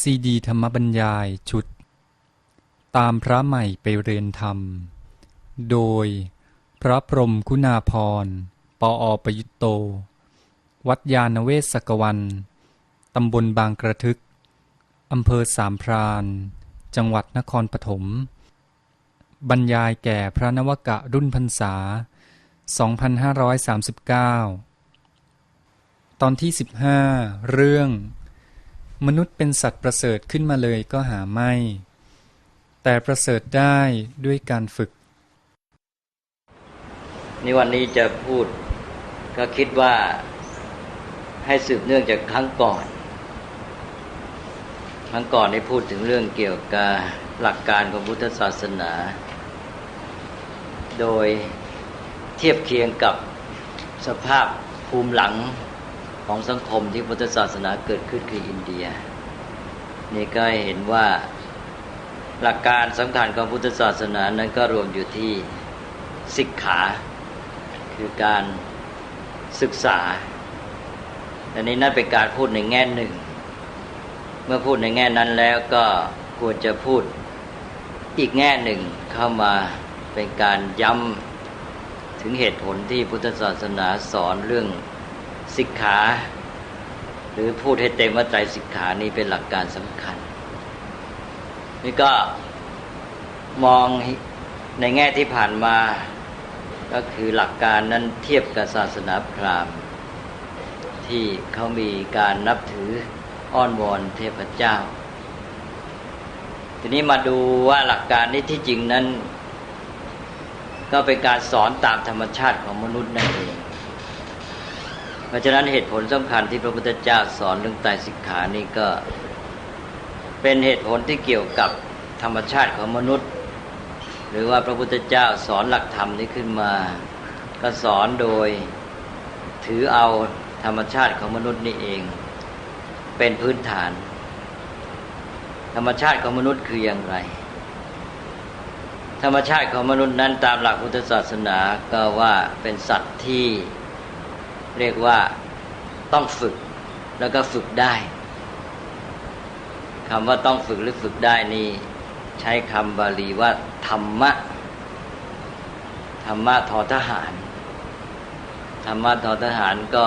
ซีดีธรรมบรรยายชุด ตามพระใหม่ไปเรียนธรรม โดยพระพรมคุณาพรปออประยุตโต วัดยาณเวศกวัน ตำบลบางกระทึก อำเภอสามพรานจังหวัดนครปฐม บรรยายแก่พระนวกะรุ่นพรรษา 2539 ตอนที่ 15 เรื่อง มนุษย์เป็นสัตว์ประเสริฐขึ้นมาเลยก็หาไม่ แต่ประเสริฐได้ด้วยการฝึก นี่วันนี้จะพูดก็คิดว่าให้สืบเนื่องจากครั้งก่อน ครั้งก่อนได้พูดถึงเรื่องเกี่ยวกับหลักการของพุทธศาสนา โดยเทียบเคียงกับสภาพภูมิหลัง ของสังคมที่พุทธศาสนาเกิดขึ้นคืออินเดีย นี่ก็เห็นว่าหลักการสำคัญของพุทธศาสนานั้นก็รวมอยู่ที่สิกขา คือการศึกษาอันนี้นั่นเป็นการพูดในแง่หนึ่ง เมื่อพูดในแง่นั้นแล้วก็ควรจะพูดอีกแง่หนึ่งเข้ามาเป็นการย้ำถึงเหตุผลที่พุทธศาสนาสอนเรื่อง สิกขา หรือพูดให้เต็มว่าใจสิกขานี้เป็นหลักการสำคัญ นี่ก็มองในแง่ที่ผ่านมา ก็คือหลักการนั้นเทียบกับศาสนาพราหมณ์ ที่เขามีการนับถืออ้อนวอนเทพเจ้า ทีนี้มาดูว่าหลักการนี้ที่จริงนั้น ก็เป็นการสอนตามธรรมชาติของมนุษย์นั่นเอง เพราะฉะนั้นเหตุผลสำคัญที่พระพุทธเจ้าสอนเรื่องไตรสิกขานี่ก็ เป็นเหตุผลที่เกี่ยวกับธรรมชาติของมนุษย์ หรือว่าพระพุทธเจ้าสอนหลักธรรมนี้ขึ้นมา ก็สอนโดยถือเอาธรรมชาติของมนุษย์นี่เอง เป็นพื้นฐาน ธรรมชาติของมนุษย์คืออย่างไร ธรรมชาติของมนุษย์นั้นตามหลักพุทธศาสนาก็ว่าเป็นสัตว์ที่ เรียกว่าต้องฝึกแล้วก็ฝึกได้คำว่าต้องฝึกหรือฝึกได้นี่ใช้คำบาลีว่า ธรรมะ ธรรมะทอทหาร ธรรมะทอทหารก็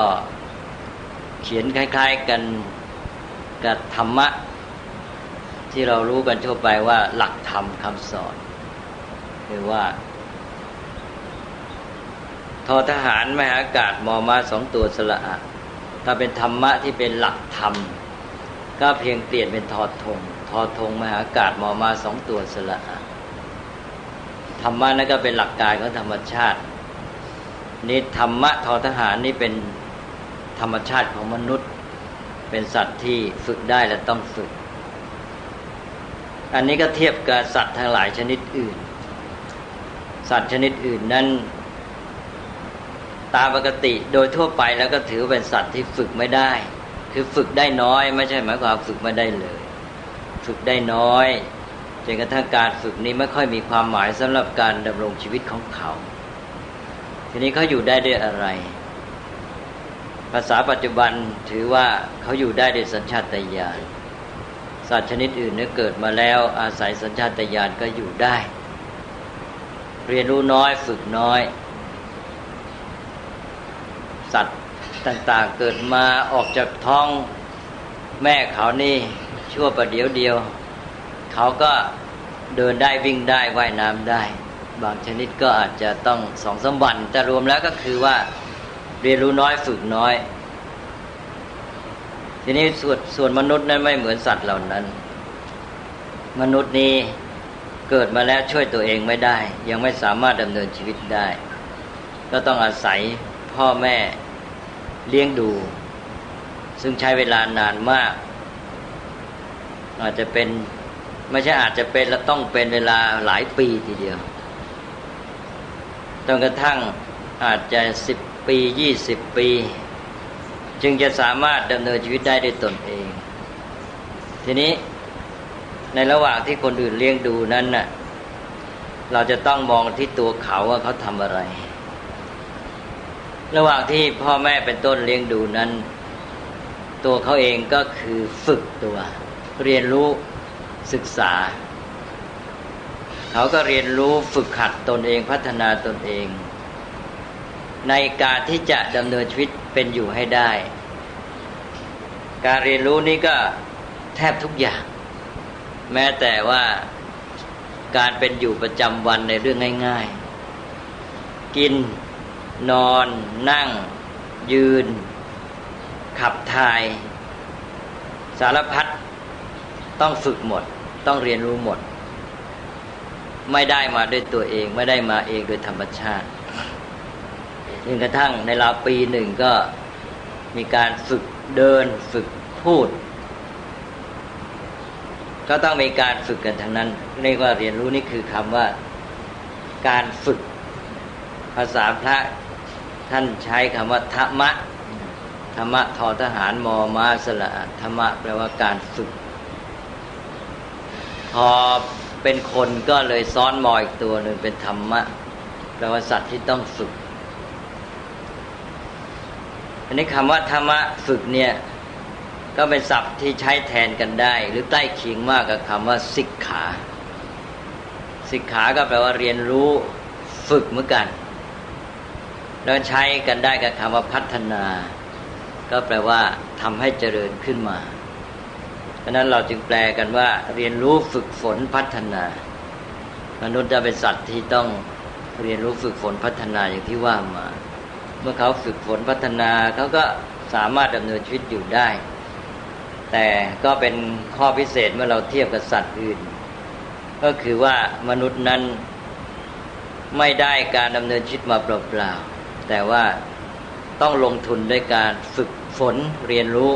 เขียนคล้าย ๆกันกับธรรมะ ที่เรารู้กันทั่วไปว่าหลักธรรมคำสอนหรือว่า ทอทหารมหาอากาศมอมาสองตัวสละอะถ้าเป็นธรรมะที่เป็นหลักธรรม ก็เพียงเปลี่ยนเป็นทอทง ทอทงมหาอากาศมอมาสองตัวสละอะธรรมะนั่นก็เป็นหลักการของธรรมชาตินี่ธรรมะทอทหารนี่เป็นธรรมชาติของมนุษย์ เป็นสัตว์ที่ฝึกได้และต้องฝึก อันนี้ก็เทียบกับสัตว์ทั้งหลายชนิดอื่น สัตว์ชนิดอื่นนั้น ตามปกติโดยทั่วไปแล้วก็ถือเป็นสัตว์ที่ฝึกไม่ได้ คือฝึกได้น้อย ไม่ใช่หมายความฝึกไม่ได้เลย ฝึกได้น้อยจนกระทั่งการฝึกนี้ไม่ค่อยมีความหมายสำหรับการดำรงชีวิตของเขา ทีนี้เขาอยู่ได้ด้วยอะไร ภาษาปัจจุบันถือว่าเขาอยู่ได้ด้วยสัญชาตญาณสัตว์ชนิดอื่นเนี่ยเกิดมาแล้วอาศัยสัญชาตญาณก็อยู่ได้ เรียนรู้น้อยฝึกน้อย สัตว์ต่างๆ เกิดมาออกจากท้องแม่เขานี่ชั่วประเดี๋ยวเดียว เขาก็เดินได้วิ่งได้ว่ายน้ำได้ บางชนิดก็อาจจะต้องสองสามวันแต่รวมแล้วก็คือว่าเรียนรู้น้อยฝึกน้อย ทีนี้ส่วนส่วนมนุษย์นั้นไม่เหมือนสัตว์เหล่านั้น มนุษย์นี้เกิดมาแล้วช่วยตัวเองไม่ได้ ยังไม่สามารถดำเนินชีวิตได้ ก็ต้องอาศัยพ่อแม่ เลี้ยงดู ซึ่งใช้เวลานานมาก อาจจะเป็นไม่ใช่อาจจะเป็นและต้องเป็นเวลาหลายปีทีเดียวจนกระทั่งอาจจะสิบปียี่สิบปี จึงจะสามารถดำเนินชีวิตได้ด้วยตนเอง ทีนี้ในระหว่างที่คนอื่นเลี้ยงดูนั้นน่ะเราจะต้องมองที่ตัวเขาว่าเขาทำอะไร ระหว่างที่พ่อแม่เป็นต้นเลี้ยงดูนั้น ตัวเขาเองก็คือฝึกตัว เรียนรู้ศึกษา เขาก็เรียนรู้ฝึกหัดตนเองพัฒนาตนเอง ในการที่จะดำเนินชีวิตเป็นอยู่ให้ได้ การเรียนรู้นี้ก็แทบทุกอย่าง แม้แต่ว่าการเป็นอยู่ประจำวันในเรื่องง่าย ๆ กิน นอน นั่ง ยืน ขับถ่าย สารพัดต้องฝึกหมด ต้องเรียนรู้หมด ไม่ได้มาด้วยตัวเอง ไม่ได้มาเองโดยธรรมชาติจนกระทั่งในราวปีหนึ่งก็มีการฝึกเดินฝึกพูด ก็ต้องมีการฝึกกันทั้งนั้น เรียกว่าเรียนรู้นี่คือคำว่า การฝึกภาษาพระ ท่านใช้คำว่าธรรมะธรรมะทอทหารมอมาสละธรรมะแปลว่าการฝึก พอเป็นคนก็เลยซ้อนมออีกตัวหนึ่งเป็นธรรมะแปลว่าสัตว์ที่ต้องฝึก อันนี้คำว่าธรรมะฝึกเนี่ย ก็เป็นศัพท์ที่ใช้แทนกันได้ หรือใกล้เคียงมากกับคำว่าสิกขา สิกขาก็แปลว่าเรียนรู้ฝึกเหมือนกัน แล้วใช้กันได้กับคำว่าพัฒนา ก็แปลว่าทำให้เจริญขึ้นมาเพราะนั้นเราจึงแปลกันว่า เรียนรู้ฝึกฝนพัฒนา มนุษย์จะเป็นสัตว์ที่ต้องเรียนรู้ฝึกฝนพัฒนาอย่างที่ว่ามา เมื่อเขาฝึกฝนพัฒนาเขาก็สามารถดำเนินชีวิตอยู่ได้ แต่ก็เป็นข้อพิเศษเมื่อเราเทียบกับสัตว์อื่น ก็คือว่ามนุษย์นั้นไม่ได้การดำเนินชีวิตมาเปล่าๆ แต่ว่าต้องลงทุนด้วยการฝึกฝนเรียนรู้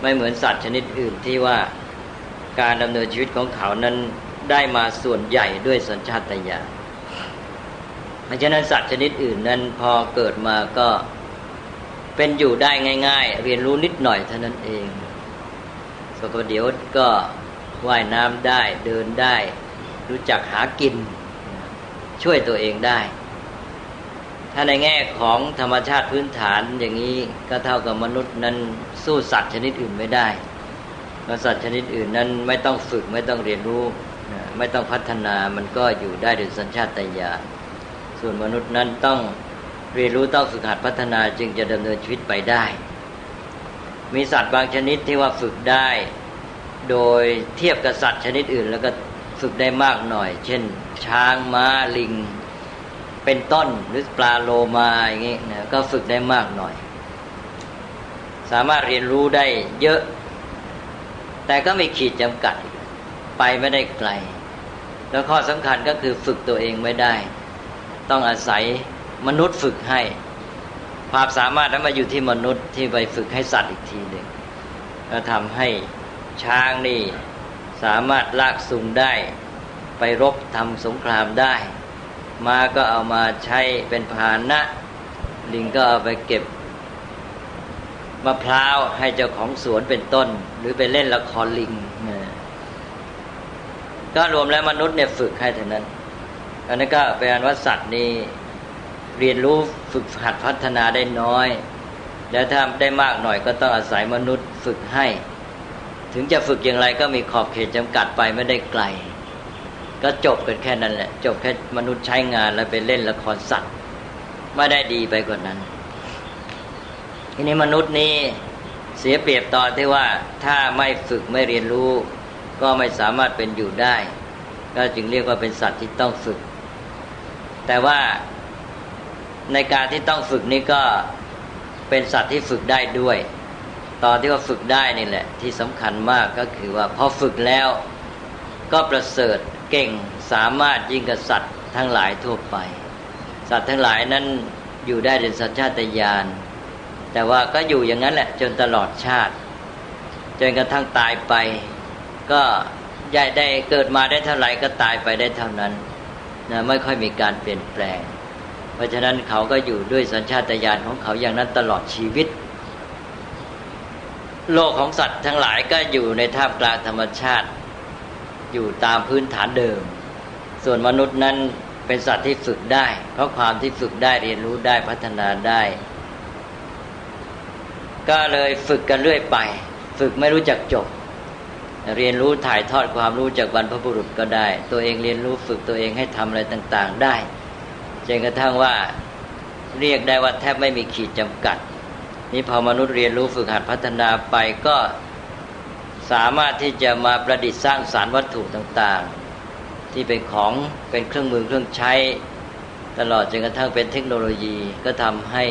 ไม่เหมือนสัตว์ชนิดอื่นที่ว่าการดำเนินชีวิตของเขานั้นได้มาส่วนใหญ่ด้วยสัญชาตญาณเพราะฉะนั้นสัตว์ชนิดอื่นนั้นพอเกิดมาก็เป็นอยู่ได้ง่าย ๆ เรียนรู้นิดหน่อยเท่านั้นเองสกเดี๋ยวก็ว่ายน้ำได้เดินได้ รู้จักหากิน ช่วยตัวเองได้ ถ้าในแง่ของธรรมชาติพื้นฐานอย่างนี้ก็เท่ากับมนุษย์นั้นสู้สัตว์ชนิดอื่นไม่ได้เพราะสัตว์ชนิดอื่นนั้นไม่ต้องฝึกไม่ต้องเรียนรู้ไม่ต้องพัฒนามันก็อยู่ได้โดยสัญชาตญาณส่วนมนุษย์นั้นต้องเรียนรู้ต้องฝึกหัดพัฒนาจึงจะดำเนินชีวิตไปได้ มีสัตว์บางชนิดที่ว่าฝึกได้ โดยเทียบกับสัตว์ชนิดอื่น แล้วก็ฝึกได้มากหน่อย เช่น ช้างม้าลิง เป็นต้นหรือปลาโลมาอย่างนี้นะก็ฝึกได้มากหน่อย สามารถเรียนรู้ได้เยอะ แต่ก็มีขีดจำกัด ไปไม่ได้ไกล แล้วข้อสำคัญก็คือฝึกตัวเองไม่ได้ ต้องอาศัยมนุษย์ฝึกให้ ความสามารถนั้นมาอยู่ที่มนุษย์ที่ไปฝึกให้สัตว์อีกทีหนึ่งก็ทำให้ช้างนี่สามารถลากซุงได้ ไปรบทำสงครามได้ ม้าก็เอามาใช้เป็นพาหนะ ลิงก็เอาไปเก็บมะพร้าวให้เจ้าของสวนเป็นต้น หรือไปเล่นละครลิงก็รวมแล้วมนุษย์เนี่ยฝึกให้เท่านั้นอันนี้ก็เป็นอันว่าสัตว์นี่เรียนรู้ฝึกหัดพัฒนาได้น้อย แล้วถ้าได้มากหน่อยก็ต้องอาศัยมนุษย์ฝึกให้ ถึงจะฝึกอย่างไรก็มีขอบเขตจำกัดไปไม่ได้ไกล ก็จบกันแค่นั้นแหละ จบแค่มนุษย์ใช้งานแล้วไปเล่นละครสัตว์ไม่ได้ดีไปกว่านั้น ทีนี้มนุษย์นี่เสียเปรียบตอนที่ว่าถ้าไม่ฝึกไม่เรียนรู้ ก็ไม่สามารถเป็นอยู่ได้ ก็จึงเรียกว่าเป็นสัตว์ที่ต้องฝึก แต่ว่าในการที่ต้องฝึกนี่ก็เป็นสัตว์ที่ฝึกได้ด้วย ตอนที่ว่าฝึกได้นี่แหละ ที่สำคัญมากก็คือว่าพอฝึกแล้วก็ประเสริฐ เก่งสามารถยิ่งกับสัตว์ทั้งหลายทั่วไป สัตว์ทั้งหลายนั้นอยู่ได้โดยสัญชาตญาณแต่ว่าก็อยู่อย่างนั้นแหละจนตลอดชาติ จนกระทั่งตายไป ก็ยายได้เกิดมาได้เท่าไหร่ก็ตายไปได้เท่านั้นนะไม่ค่อยมีการเปลี่ยนแปลง เพราะฉะนั้นเขาก็อยู่ด้วยสัญชาตญาณของเขาอย่างนั้นตลอดชีวิต โลกของสัตว์ทั้งหลายก็อยู่ในท่ามกลางธรรมชาติ อยู่ตามพื้นฐานเดิม ส่วนมนุษย์นั้นเป็นสัตว์ที่ฝึกได้ เพราะความที่ฝึกได้เรียนรู้ได้พัฒนาได้ ก็เลยฝึกกันเรื่อยไป ฝึกไม่รู้จักจบ เรียนรู้ถ่ายทอดความรู้จากบรรพบุรุษก็ได้ ตัวเองเรียนรู้ฝึกตัวเองให้ทำอะไรต่าง ๆ ได้จนกระทั่งว่าเรียกได้ว่าแทบไม่มีขีดจำกัด นี่พอมนุษย์เรียนรู้ฝึกหัดพัฒนาไปก็ สามารถที่จะมาประดิษฐ์สร้างสารวัตถุต่างๆ ที่เป็นของเป็นเครื่องมือเครื่องใช้ ตลอดจนกระทั่งเป็นเทคโนโลยีก็ทำให้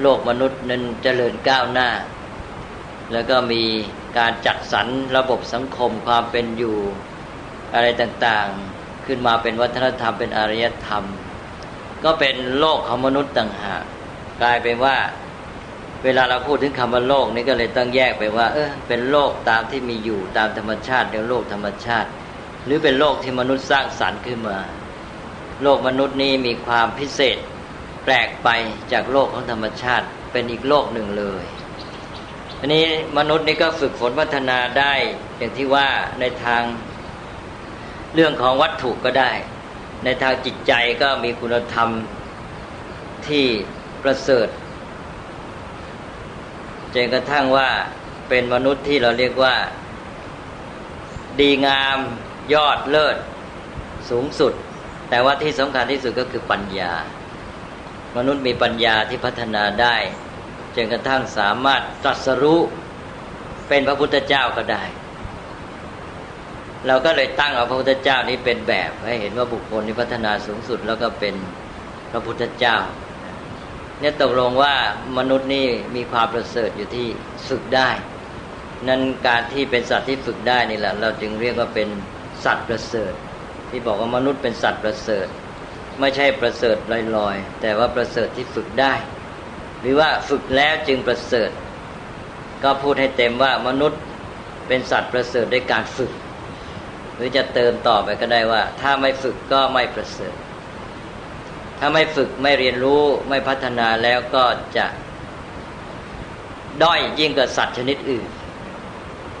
โลกมนุษย์นั้นเจริญก้าวหน้า แล้วก็มีการจัดสรรระบบสังคมความเป็นอยู่อะไรต่างๆ ขึ้นมาเป็นวัฒนธรรมเป็นอารยธรรม ก็เป็นโลกของมนุษย์ต่างหากกลายเป็นว่า เวลาเราพูดถึงคำว่าโลกนี่ก็เลยต้องแยกไปว่า เออเป็นโลกตามที่มีอยู่ตามธรรมชาติเรียกโลกธรรมชาติ หรือเป็นโลกที่มนุษย์สร้างสรรค์ขึ้นมา โลกมนุษย์นี้มีความพิเศษ แปลกไปจากโลกของธรรมชาติ เป็นอีกโลกหนึ่งเลยอันนี้มนุษย์นี่ก็ฝึกฝนพัฒนาได้อย่างที่ว่าในทางเรื่องของวัตถุก็ได้ ในทางจิตใจก็มีคุณธรรมที่ประเสริฐ จนกระทั่งว่าเป็นมนุษย์ที่เราเรียกว่า ดีงามยอดเลิศ สูงสุด แต่ว่าที่สำคัญที่สุดก็คือปัญญา มนุษย์มีปัญญาที่พัฒนาได้จนกระทั่งสามารถตรัสรู้เป็นพระพุทธเจ้าก็ได้ เราก็เลยตั้งเอาพระพุทธเจ้านี้เป็นแบบให้เห็นว่าบุคคลที่พัฒนาสูงสุดแล้วก็เป็นพระพุทธเจ้า เนี่ยตกลงว่ามนุษย์นี่มีความประเสริฐอยู่ที่ฝึกได้ นั้นการที่เป็นสัตว์ที่ฝึกได้นี่แหละ เราจึงเรียกว่าเป็นสัตว์ประเสริฐ ที่บอกว่ามนุษย์เป็นสัตว์ประเสริฐ ไม่ใช่ประเสริฐลอยๆ แต่ว่าประเสริฐที่ฝึกได้ หรือว่าฝึกแล้วจึงประเสริฐ ก็พูดให้เต็มว่ามนุษย์เป็นสัตว์ประเสริฐด้วยการฝึก หรือจะเติมต่อไปก็ได้ว่า ถ้าไม่ฝึกก็ไม่ประเสริฐ ถ้าไม่ฝึกไม่เรียนรู้ไม่พัฒนาแล้วก็จะด้อยยิ่งกว่าสัตว์ชนิดอื่น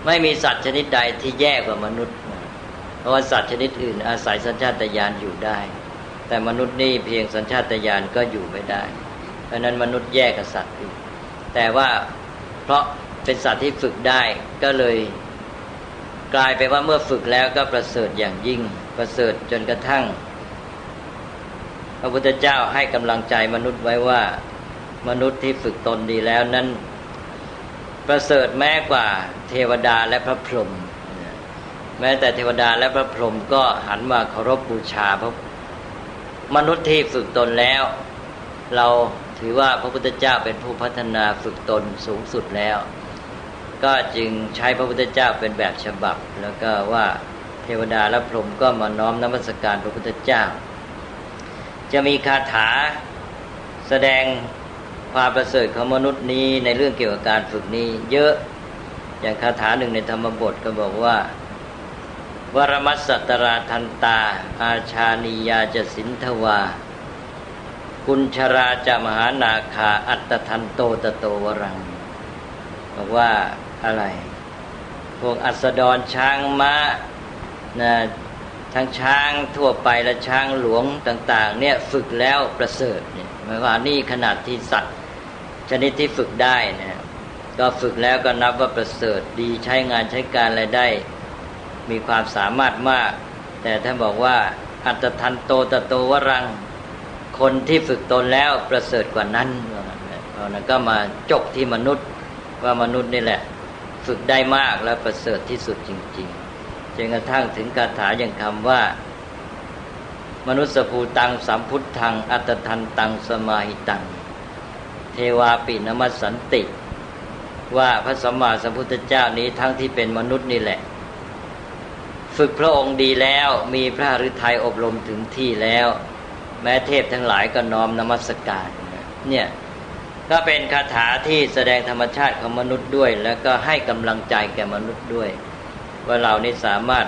ไม่มีสัตว์ชนิดใดที่แย่กว่ามนุษย์ เพราะว่าสัตว์ชนิดอื่น อาศัยสัญชาตญาณอยู่ได้ แต่มนุษย์นี่เพียงสัญชาตญาณก็อยู่ไม่ได้ เพราะนั้นมนุษย์แย่กับสัตว์อื่น แต่ว่าเพราะเป็นสัตว์ที่ฝึกได้ก็เลยกลายไปนว่าเมื่อฝึกแล้วก็ประเสริฐอย่างยิ่งประเสริฐจนกระทั่ง พระพุทธเจ้าให้กำลังใจมนุษย์ไว้ว่า มนุษย์ที่ฝึกตนดีแล้วนั้น ประเสริฐแม้กว่าเทวดาและพระพรหมแม้แต่เทวดาและพระพรหมก็หันมาเคารพบูชาพระมนุษย์ที่ฝึกตนแล้ว เราถือว่าพระพุทธเจ้าเป็นผู้พัฒนาฝึกตนสูงสุดแล้ว ก็จึงใช้พระพุทธเจ้าเป็นแบบฉบับ แล้วก็ว่าเทวดาและพรหมก็มาน้อมนมัสการพระพุทธเจ้า จะมีคาถาแสดงความประเสริฐของมนุษย์นี้ในเรื่องเกี่ยวกับการฝึกนี้ เยอะอย่างคาถาหนึ่งในธรรมบทก็บอกว่าวรมัสสตราทันตา อาชานียาจะสินทวา กุญชราจะมหานาคาอัตทันโตตโตวรัง บอกว่าอะไร พวกอัสดรช้างม้านะ ทั้งช้างทั่วไปและช้างหลวงต่าง ๆ เนี่ยฝึกแล้วประเสริฐเนี่ยหมายว่านี่ขนาดที่สัตว์ชนิดที่ฝึกได้นะก็ฝึกแล้วก็นับว่าประเสริฐดีใช้งานใช้การอะไรได้ มีความสามารถมาก แต่ถ้านบอกว่า อัตทันโตตโตวรัง คนที่ฝึกตนแล้วประเสริฐกว่านั้นเพราะนั้นก็มาจบที่มนุษย์ว่ามนุษย์นี่แหละ ฝึกได้มากและประเสริฐที่สุดจริง ๆ จนกระทั่งถึงคาถาอย่างคำว่า มนุษย์ภูตังสัมพุทธัง อัตทันตังสมาหิตัง เทวาปินมัสสันติ ว่าพระสัมมาสัมพุทธเจ้านี้ทั้งที่เป็นมนุษย์นี่แหละ ฝึกพระองค์ดีแล้วมีพระฤทัยอบรมถึงที่แล้ว แม้เทพทั้งหลายก็น้อมนมัสการเนี่ยก็เป็นคาถาที่แสดงธรรมชาติของมนุษย์ด้วย แล้วก็ให้กำลังใจแก่มนุษย์ด้วย ว่าเรานี่สามารถ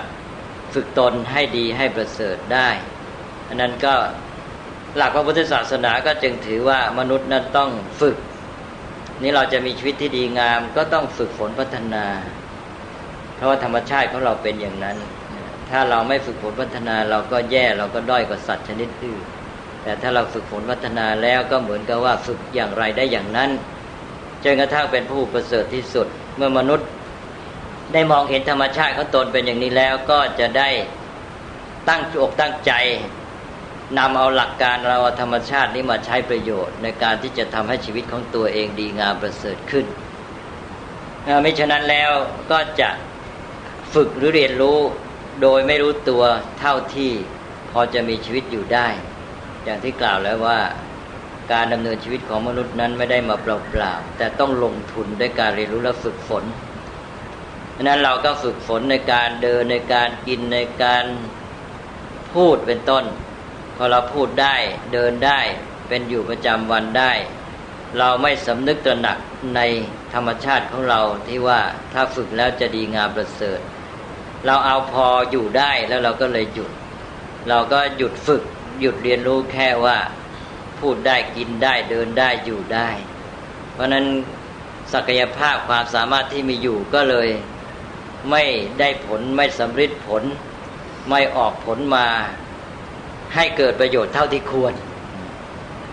ฝึกตนให้ดีให้ประเสริฐได้อันนั้นก็หลักพระพุทธศาสนาก็จึงถือว่ามนุษย์นั้นต้องฝึก นี่เราจะมีชีวิตที่ดีงามก็ต้องฝึกฝนพัฒนา เพราะว่าธรรมชาติของเราเป็นอย่างนั้น ถ้าเราไม่ฝึกฝนพัฒนาเราก็แย่เราก็ด้อยกว่าสัตว์ชนิดอื่นแต่ถ้าเราฝึกฝนพัฒนาแล้วก็เหมือนกับว่าฝึกอย่างไรได้อย่างนั้นจนกระทั่งเป็นผู้ประเสริฐที่สุด เมื่อมนุษย์ ได้มองเห็นธรรมชาติของตนเป็นอย่างนี้แล้วก็จะได้ตั้งอกตั้งใจนำเอาหลักการเราเอาธรรมชาตินี้มาใช้ประโยชน์ ในการที่จะทำให้ชีวิตของตัวเองดีงามประเสริฐขึ้นอ่าไม่ฉะนั้นแล้วก็จะฝึกหรือเรียนรู้โดยไม่รู้ตัวเท่าที่พอจะมีชีวิตอยู่ได้ อย่างที่กล่าวแล้วว่าการดำเนินชีวิตของมนุษย์นั้นไม่ได้มาเปล่าๆแต่ต้องลงทุนด้วยการเรียนรู้และฝึกฝน ฉะนั้นเราก็ฝึกฝนในการเดินในการกินในการพูดเป็นต้น พอเราพูดได้เดินได้เป็นอยู่ประจำวันได้ เราไม่สำนึกตระหนักในธรรมชาติของเราที่ว่าถ้าฝึกแล้วจะดีงามประเสริฐ เราเอาพออยู่ได้แล้วเราก็เลยหยุด เราก็หยุดฝึกหยุดเรียนรู้แค่ว่า พูดได้กินได้เดินได้อยู่ได้ เพราะฉะนั้นศักยภาพความสามารถที่มีอยู่ก็เลย ไม่ได้ผลไม่สำเร็จผล ไม่ออกผลมา ให้เกิดประโยชน์เท่าที่ควร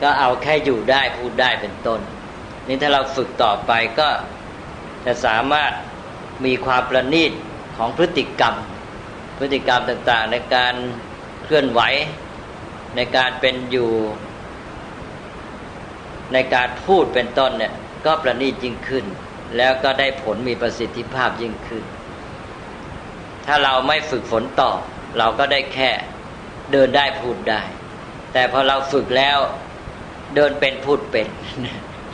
ก็เอาแค่อยู่ได้พูดได้เป็นต้น นี่ถ้าเราฝึกต่อไปก็จะสามารถมีความประณีตของพฤติกรรม พฤติกรรมต่างๆ ในการเคลื่อนไหวในการเป็นอยู่ ในการพูดเป็นต้นเนี่ยก็ประณีตยิ่งขึ้น แล้วก็ได้ผลมีประสิทธิภาพยิ่งขึ้น ถ้าเราไม่ฝึกฝนต่อ เราก็ได้แค่เดินได้พูดได้ แต่พอเราฝึกแล้วเดินเป็นพูดเป็น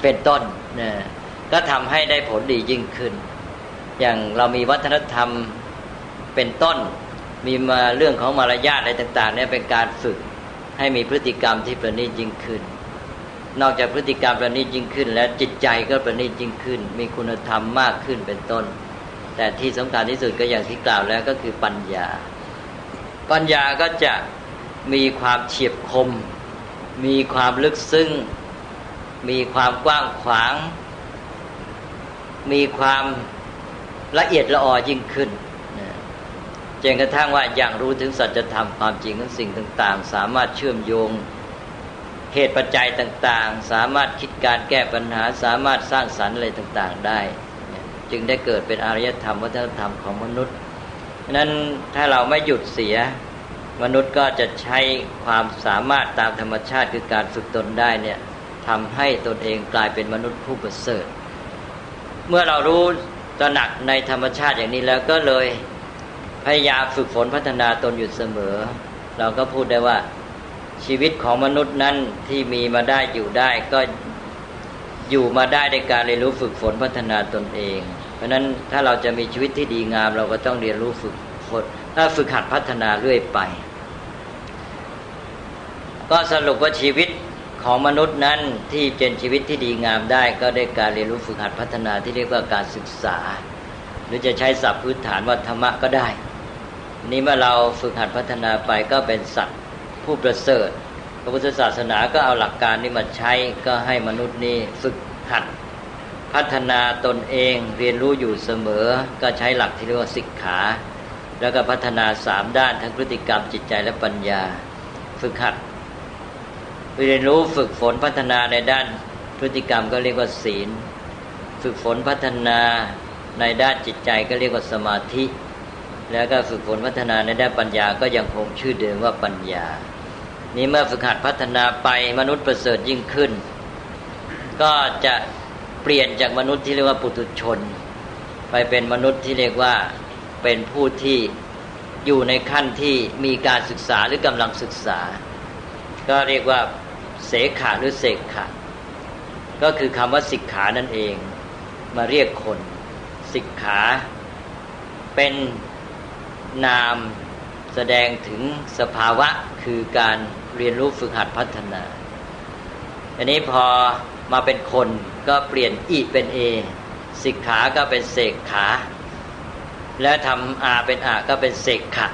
เป็นต้นนะก็ทำให้ได้ผลดียิ่งขึ้น อย่างเรามีวัฒนธรรมเป็นต้น มีมาเรื่องของมารยาทอะไรต่างๆเนี่ยเป็นการฝึกให้มีพฤติกรรมที่ประณีตยิ่งขึ้น นอกจากพฤติกรรมประณีตยิ่งขึ้น แล้วจิตใจก็ประณีตยิ่งขึ้น มีคุณธรรมมากขึ้นเป็นต้น แต่ที่สำคัญที่สุดก็อย่างที่กล่าวแล้วก็คือปัญญา ปัญญาก็จะมีความเฉียบคม มีความลึกซึ้ง มีความกว้างขวาง มีความละเอียดละออยิ่งขึ้นจนกระทั่งว่าอย่างรู้ถึงสัจธรรมความจริงของสิ่งต่าง ๆ สามารถเชื่อมโยงเหตุปัจจัยต่าง ๆ สามารถคิดการแก้ปัญหา สามารถสร้างสรรค์อะไรต่าง ๆ ได้ จึงได้เกิดเป็นอารยธรรมวัฒนธรรมของมนุษย์นั้นถ้าเราไม่หยุดเสีย มนุษย์ก็จะใช้ความสามารถตามธรรมชาติคือการฝึกตนได้เนี่ยทำให้ตนเองกลายเป็นมนุษย์ผู้ประเสริฐ เมื่อเรารู้ตระหนักในธรรมชาติอย่างนี้แล้วก็เลยพยายามฝึกฝนพัฒนาตนอยู่เสมอ เราก็พูดได้ว่าชีวิตของมนุษย์นั้นที่มีมาได้อยู่ได้ก็อยู่มาได้ในการเรียนรู้ฝึกฝนพัฒนาตนเอง เพราะนั้นถ้าเราจะมีชีวิตที่ดีงาม เราก็ต้องเรียนรู้ฝึกฝนถ้าฝึกหัดพัฒนาเรื่อยไป ก็สรุปว่าชีวิตของมนุษย์นั้นที่เป็นชีวิตที่ดีงามได้ ก็ได้การเรียนรู้ฝึกหัดพัฒนาที่เรียกว่าการศึกษา หรือจะใช้ศัพท์พื้นฐานว่าธรรมะก็ได้ นี่เมื่อเราฝึกหัดพัฒนาไปก็เป็นสัตว์ผู้ประเสริฐพระพุทธศาสนาก็เอาหลักการนี้มาใช้ก็ให้มนุษย์นี่ฝึกหัด พัฒนาตนเองเรียนรู้อยู่เสมอ ก็ใช้หลักที่เรียกว่าสิกขา แล้วก็พัฒนาสามด้านทั้งพฤติกรรมจิตใจและปัญญา ฝึกหัดเรียนรู้ฝึกฝนพัฒนาในด้านพฤติกรรมก็เรียกว่าศีล ฝึกฝนพัฒนาในด้านจิตใจก็เรียกว่าสมาธิ แล้วก็ฝึกฝนพัฒนาในด้านปัญญาก็ยังคงชื่อเดิมว่าปัญญา นี้เมื่อฝึกหัดพัฒนาไปมนุษย์ประเสริฐยิ่งขึ้น ก็จะ ลี่ยนจากมนุษย์ที่เรียกว่าปุถุชน ไปเป็นมนุษย์ที่เรียกว่าเป็นผู้ที่อยู่ในขั้นที่มีการศึกษาหรือกำลังศึกษา ก็เรียกว่าเสขาหรือเสกขะก็คือคำว่าสิกขานั่นเอง มาเรียกคนสิกขา เป็นนามแสดงถึงสภาวะคือการเรียนรู้ฝึกหัดพัฒนา อันนี้พอมาเป็นคน ก็เปลี่ยนอีเป็นเอสิกขาก็เป็นเสกขา แล้วทำอาเป็นอาก็เป็นเสกขะ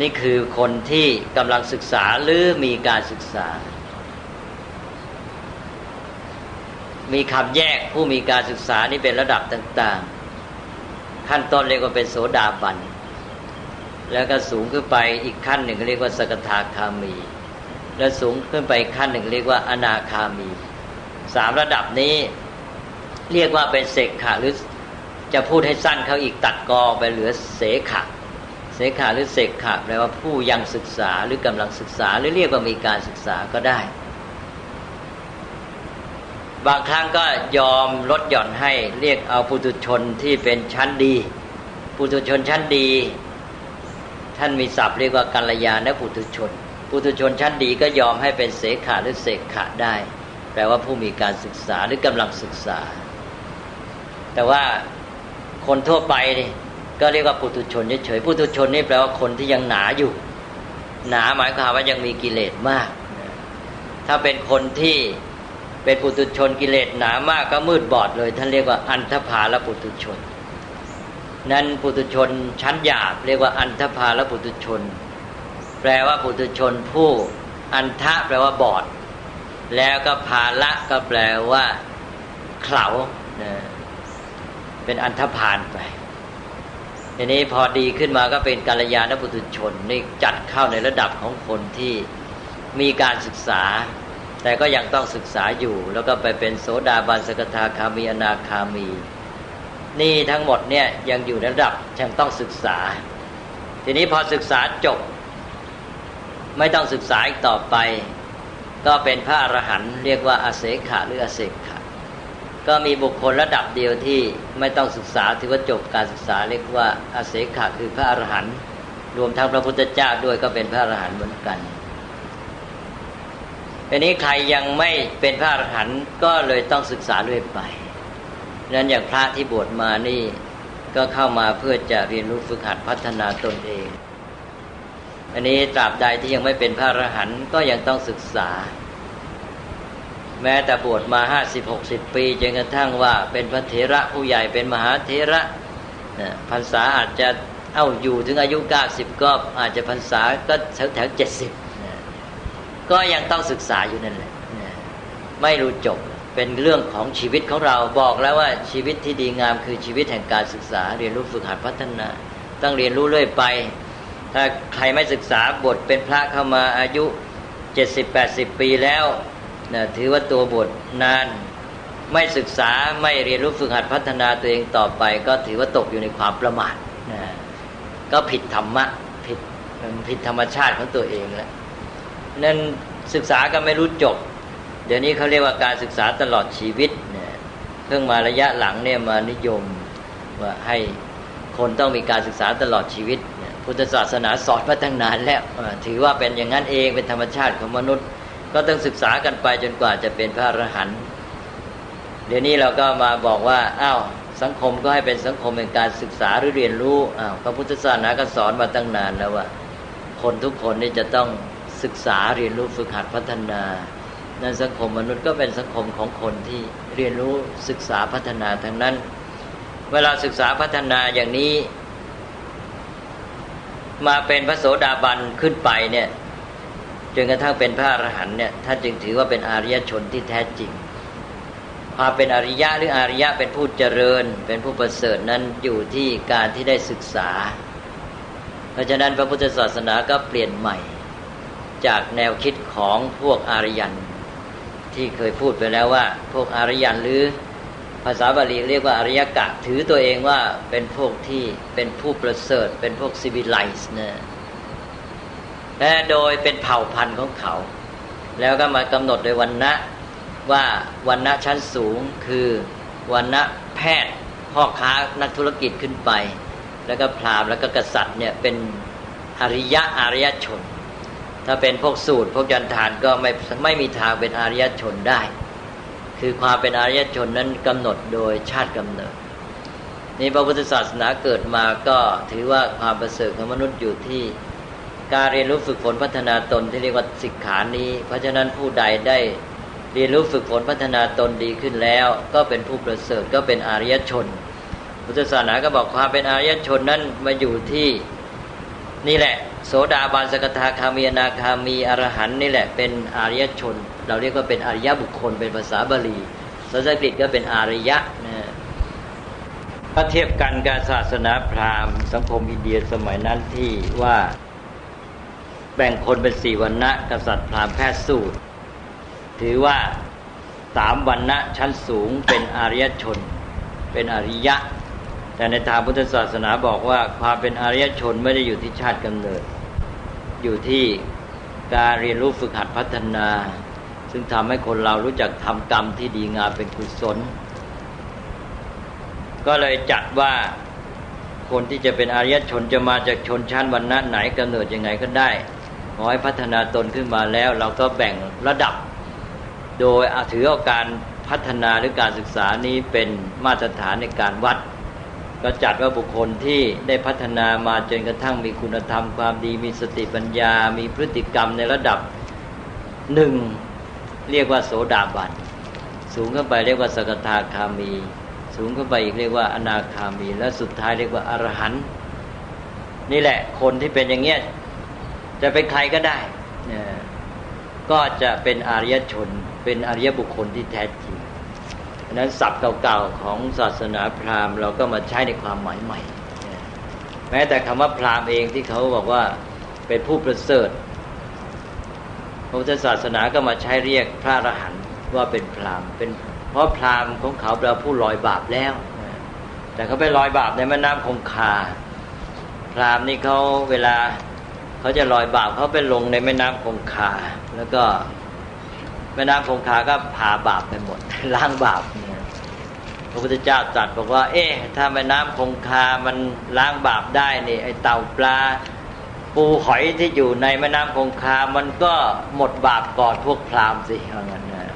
นี่คือคนที่กำลังศึกษาหรือมีการศึกษา มีคำแยกผู้มีการศึกษานี่เป็นระดับต่างๆ ขั้นต้นเรียกว่าเป็นโสดาบัน แล้วก็สูงขึ้นไปอีกขั้นหนึ่งเรียกว่าสกทาคามี แล้วสูงขึ้นไปขั้นหนึ่งเรียกว่าอนาคามี สามระดับนี้ เรียกว่าเป็นเสกขะหรือจะพูดให้สั้นเขาอีกตัดกอไปเหลือเสขะเสขะหรือเสกขะแปลว่าผู้ยังศึกษาหรือกำลังศึกษาหรือเรียกว่ามีการศึกษาก็ได้ บางครั้งก็ยอมลดหย่อนให้เรียกเอาปุถุชนที่เป็นชั้นดีปุถุชนชั้นดี ท่านมีศัพท์เรียกว่ากัลยาณปุถุชนปุถุชนชั้นดีก็ยอมให้เป็นเสขะหรือเสกขะได้ แปลว่าผู้มีการศึกษาหรือกำลังศึกษา แต่ว่าคนทั่วไปนี่ก็เรียกว่าปุถุชนเฉยๆปุถุชนนี่แปลว่าคนที่ยังหนาอยู่ หนาหมายความว่ายังมีกิเลสมาก ถ้าเป็นคนที่เป็นปุถุชนกิเลสหนามากก็มืดบอดเลย ท่านเรียกว่าอันธพาลปุถุชน นั้นปุถุชนชั้นหยาบเรียกว่าอันธพาลปุถุชน แปลว่าปุถุชนผู้อันทะแปลว่าบอด แล้วก็ภาละก็แปลว่าเข่าเป็นอันธพาลไปทีนี้พอดีขึ้นมาก็เป็นกาลยานปุถุชนนี่จัดเข้าในระดับของคนที่มีการศึกษา แต่ก็ยังต้องศึกษาอยู่ แล้วก็ไปเป็นโสดาบันสกทาคามีอนาคามี นี่ทั้งหมดเนี่ยยังอยู่ในระดับยังต้องศึกษา ทีนี้พอศึกษาจบ ไม่ต้องศึกษาอีกต่อไป ก็เป็นพระอรหันต์เรียกว่าอาเสขะหรืออาเสขะก็มีบุคคลระดับเดียวที่ไม่ต้องศึกษาถือว่าจบการศึกษาเรียกว่าอาเสขะคือพระอรหันต์รวมทั้งพระพุทธเจ้าด้วยก็เป็นพระอรหันต์เหมือนกันทีนี้ใครยังไม่เป็นพระอรหันต์ก็เลยต้องศึกษาเรื่อยไปนั้นอย่างพระที่บวชมานี่ก็เข้ามาเพื่อจะเรียนรู้ฝึกหัดพัฒนาตนเอง อันนี้ตราบใดที่ยังไม่เป็นพระอรหันต์ก็ยังต้องศึกษา แม้แต่บวชมาห้าสิบหกสิบปีจนกระทั่งว่าเป็นพระเถระผู้ใหญ่เป็นมหาเถระพรรษาอาจจะเอ้าอยู่ถึงอายุเก้าสิบก็อาจจะพรรษาก็แถวแถวเจ็ดสิบก็ยังต้องศึกษาอยู่นั่นแหละไม่รู้จบเป็นเรื่องของชีวิตของเราบอกแล้วว่าชีวิตที่ดีงามคือชีวิตแห่งการศึกษา เรียนรู้ฝึกหัดพัฒนา ต้องเรียนรู้เรื่อยไป ถ้าใครไม่ศึกษาบทเป็นพระเข้ามาอายุเจ็ดสิบแปดสิบปีแล้วนะถือว่าตัวบทนาน ไม่ศึกษาไม่เรียนรู้ฝึกหัดพัฒนาตัวเองต่อไป ก็ถือว่าตกอยู่ในความประมาทนะก็ผิดธรรมะผิดผิดธรรมชาติของตัวเองแล้วนั่นศึกษาก็ไม่รู้จบ เดี๋ยวนี้เขาเรียกว่าการศึกษาตลอดชีวิตเนี่ยเพิ่งมาระยะหลังเนี่ยมานิยมว่าให้คนต้องมีการศึกษาตลอดชีวิต พุทธศาสนาสอนมาตั้งนานแล้วถือว่าเป็นอย่างนั้นเองเป็นธรรมชาติของมนุษย์ ก็ต้องศึกษากันไปจนกว่าจะเป็นพระอรหันต์เดี๋ยวนี้เราก็มาบอกว่าอ้าวสังคมก็ให้เป็นสังคมเป็นการศึกษาหรือเรียนรู้อ้าวพระพุทธศาสนาก็สอนมาตั้งนานแล้วว่า คนทุกคนนี่จะต้องศึกษาเรียนรู้ฝึกหัดพัฒนานั้นสังคมมนุษย์ก็เป็นสังคมของคนที่เรียนรู้ศึกษาพัฒนาทั้งนั้น เวลาศึกษาพัฒนาอย่างนี้ มาเป็นพระโสดาบันขึ้นไปเนี่ยจนกระทั่งเป็นพระอรหันต์เนี่ยท่านจึงถือว่าเป็นอริยชนที่แท้จริงความเป็นอริยะหรืออริยะเป็นผู้เจริญ เป็นผู้ประเสริฐนั้นอยู่ที่การที่ได้ศึกษา เพราะฉะนั้นพระพุทธศาสนาก็เปลี่ยนใหม่ จากแนวคิดของพวกอารยันที่เคยพูดไปแล้วว่า พวกอารยันหรือ ภาษาบาลีเรียกว่าอริยกะ ถือตัวเองว่าเป็นพวกที่เป็นผู้ประเสริฐ เป็นพวกซิวิไลซ์นะและโดยเป็นเผ่าพันธุ์ของเขา แล้วก็มากำหนดโดยวันนะว่าวันนะชั้นสูงคือวันนะแพทย์ พ่อค้านักธุรกิจขึ้นไป แล้วก็พราหมณ์แล้วก็กษัตริย์เนี่ยเป็นอริยะอารยชน ถ้าเป็นพวกสูตรพวกยันทานก็ไม่ไม่มีทางเป็นอารยชนได้ คือความเป็นอารยชนนั้นกำหนดโดยชาติกำเนิดนี่พระพุทธศาสนาเกิดมาก็ถือว่าความประเสริฐของมนุษย์อยู่ที่การเรียนรู้ฝึกฝนพัฒนาตนที่เรียกว่าสิกขานี้ เพราะฉะนั้นผู้ใดได้เรียนรู้ฝึกฝนพัฒนาตนดีขึ้นแล้ว ก็เป็นผู้ประเสริฐก็เป็นอารยชน พุทธศาสนาก็บอกความเป็นอารยชนนั้นมาอยู่ที่นี่แหละ โสดาบันสกทาคามีนาคามีอรหันนี่แหละเป็นอารยชน เราเรียกว่าเป็นอริยบุคคลเป็นภาษาบาลีภาษาอังกฤษก็เป็นอารยะนะถ้าเทียบกันกับศาสนาพราหมณ์สังคมอินเดียสมัยนั้นที่ว่าแบ่งคนเป็นสี่วันณะกษัตริย์พราหมณ์แพทย์สูตร ถือว่าสามวันณะชั้นสูงเป็นอารยชน เป็นอริยะ แต่ในทางพุทธศาสนาบอกว่าความเป็นอริยชนไม่ได้อยู่ที่ชาติกำเนิด อยู่ที่การเรียนรู้ฝึกหัดพัฒนา ซึ่งทำให้คนเรารู้จักทำกรรมที่ดีงามเป็นกุศล ก็เลยจัดว่าคนที่จะเป็นอริยชนจะมาจากชนชั้นวรรณะไหนกำเนิดยังไงก็ได้ขอให้พัฒนาตนขึ้นมาแล้ว เราก็แบ่งระดับ โดยอาถือเอาการพัฒนาหรือการศึกษานี้เป็นมาตรฐานในการวัด ก็จัดว่าบุคคลที่ได้พัฒนามาจนกระทั่งมีคุณธรรมความดี มีสติปัญญา มีพฤติกรรมในระดับหนึ่ง เรียกว่าโสดาบัน สูงขึ้นไปเรียกว่าสกทาคามี สูงขึ้นไปอีกเรียกว่าอนาคามี และสุดท้ายเรียกว่าอรหันต์นี่แหละคนที่เป็นอย่างเงี้ยจะเป็นใครก็ได้นี่ก็จะเป็นอริยชน เป็นอริยบุคคลที่แท้จริงดังนั้นศัพท์เก่าๆของศาสนาพราหมณ์เราก็มาใช้ในความหมายใหม่ แม้แต่คำว่าพราหมณ์เองที่เขาบอกว่าเป็นผู้ประเสริฐ ระพุทธศาสนาก็มาใช้เรียกพระอรหันต์ว่าเป็นพราหมณ์เป็นเพราะพราหมณ์ของเขาเป็นผู้ลอยบาปแล้ว แต่เขาไปลอยบาปในแม่น้ำคงคา พราหมณ์นี่เขาเวลาเขาจะลอยบาปเขาไปลงในแม่น้ำคงคา แล้วก็แม่น้ำคงคาก็พาบาปไปหมดล้างบาปพระพุทธเจ้าตรัสบอกว่า เอ๊ะถ้าแม่น้ำคงคามันล้างบาปได้นี่ไอเต่าปลา ปูหอยที่อยู่ในแม่น้ำคงคา มันก็หมดบาปก่อนพวกพราหมณ์สิว่างั้นนะ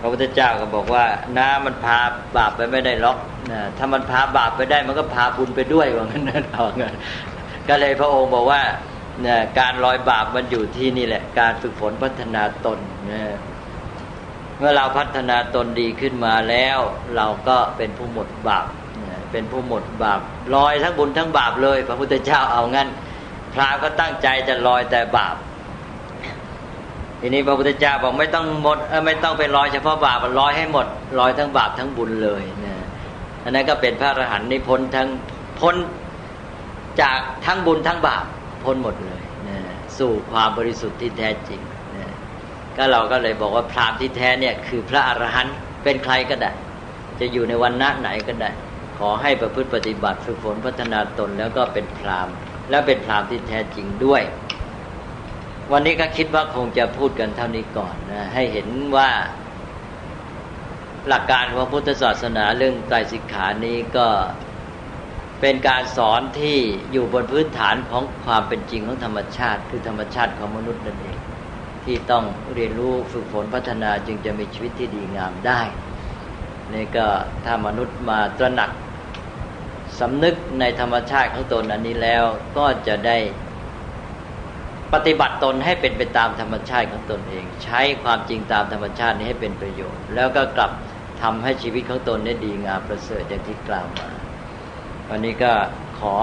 พระพุทธเจ้าก็บอกว่าน้ำมันพาบาปไปไม่ได้หรอกนะถ้ามันพาบาปไปได้มันก็พาบุญไปด้วยว่างั้นนะเอางั้นก็เลยพระองค์บอกว่าเนี่ยการลอยบาปมันอยู่ที่นี่แหละ การฝึกฝนพัฒนาตนนะเมื่อเราพัฒนาตนดีขึ้นมาแล้ว เราก็เป็นผู้หมดบาปนะเป็นผู้หมดบาปลอยทั้งบุญทั้งบาปเลย พระพุทธเจ้าเอางั้น พระก็ตั้งใจจะลอยแต่บาป ทีนี้พระพุทธเจ้าบอกไม่ต้องหมดไม่ต้องไปลอยเฉพาะบาปลอยให้หมดลอยทั้งบาปทั้งบุญเลยนะอันนั้นก็เป็นพระอรหันต์นี่พ้นทั้งพ้นจากทั้งบุญทั้งบาปพ้นหมดเลยนะสู่ความบริสุทธิ์ที่แท้จริงนะก็เราก็เลยบอกว่าพรามที่แท้เนี่ยคือพระอรหันต์เป็นใครก็ได้ จะอยู่ในวันณะไหนก็ได้ ขอให้ประพฤติปฏิบัติฝึกฝนพัฒนาตนแล้วก็เป็นพราม และเป็นพรามที่แท้จริงด้วย วันนี้ก็คิดว่าคงจะพูดกันเท่านี้ก่อนนะให้เห็นว่า หลักการของพุทธศาสนาเรื่องไตรสิกขานี้ก็เป็นการสอนที่อยู่บนพื้นฐานของความเป็นจริงของธรรมชาติ คือธรรมชาติของมนุษย์นั่นเองที่ต้องเรียนรู้ฝึกฝนพัฒนาจึงจะมีชีวิตที่ดีงามได้นี่ก็ถ้ามนุษย์มาตระหนัก สำนึกในธรรมชาติของตนอันนี้แล้วก็จะได้ปฏิบัติตนให้เป็นไปตามธรรมชาติของตนเอง ใช้ความจริงตามธรรมชาตินี้ให้เป็นประโยชน์ แล้วก็กลับทำให้ชีวิตของตนได้ดีงามประเสริฐอย่างที่กล่าวมา วันนี้ก็ขอ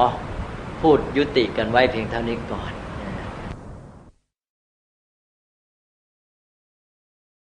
พูดยุติกันไว้เพียงเท่านี้ก่อน